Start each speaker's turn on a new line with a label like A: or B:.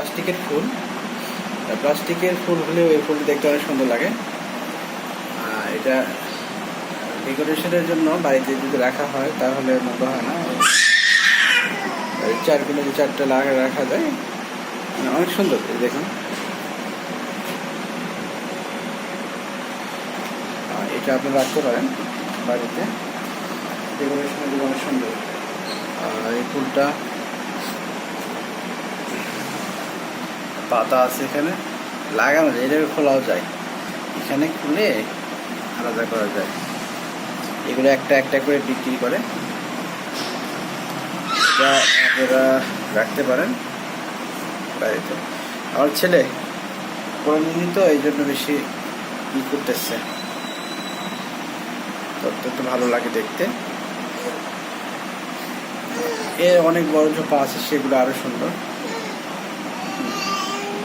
A: প্লাস্টিকের ফুল। প্লাস্টিকের ফুল হলেও এই ফুল দেখতে অনেক সুন্দর লাগে। আর এটা ডেকোরেশনের জন্য বাড়িতে যদি রাখা হয়, তাহলে মতো হয় না। চার যে চারটে লাগা রাখা যায় মানে অনেক সুন্দর দেখুন। এটা আপনি রাখতে পারেন বাড়িতে। ডেকোরেশনের অনেক সুন্দর। আর এই ফুলটা পাতা আছে এখানে, লাগানো যায়, এটাকে খোলাও যায়। এখানে খুলে আলাদা করা যায়। এগুলো একটা একটা করে বিক্রি করে। এটা আপনারা রাখতে পারেন বাড়িতে। আমার ছেলে নিনি তো এই জন্য বেশি ই করতেছে। তত ভালো লাগে দেখতে। এর অনেক বড় ঝোপা আছে সেগুলো আরও সুন্দর।